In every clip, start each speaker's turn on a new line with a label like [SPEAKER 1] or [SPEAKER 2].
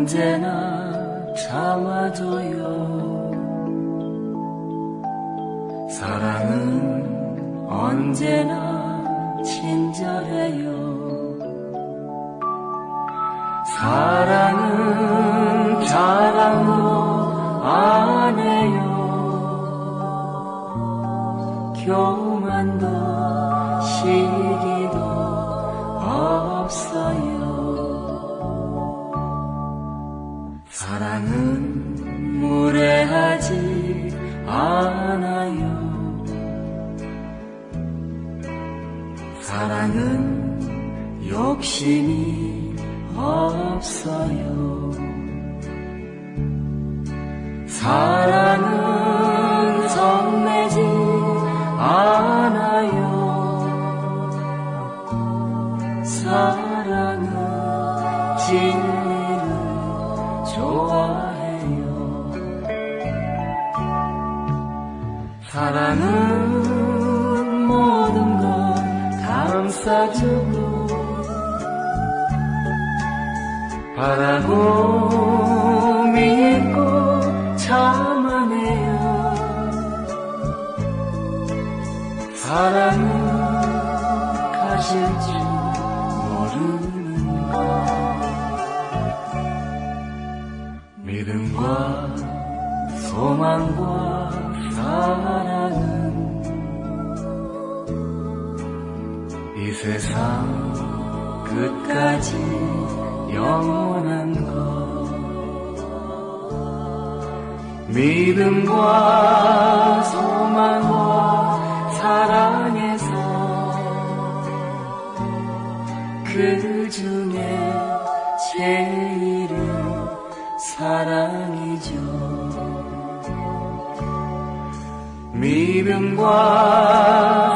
[SPEAKER 1] 언제나 참아줘요. 사랑은 언제나 친절해요. 사랑은 자랑도 안 해요. 교만도 시 않아요. 사랑은 욕심이 없어요. 사랑은 성내지 않아요. 사랑은 진리를 좋아해 사랑은 모든 걸 감싸주고 바라고 믿고 참아내요. 사랑은 줄 모르는 것 믿음과 소망과 사랑은 이 세상 끝까지 영원한 것. 믿음과 소망과 사랑에서 그 중에 제일은 사랑이죠 믿음과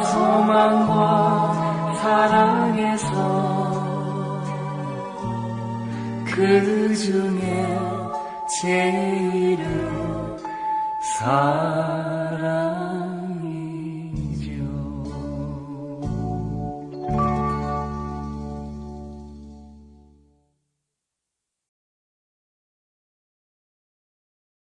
[SPEAKER 1] 소망과 사랑에서 그 중에 제일은 사랑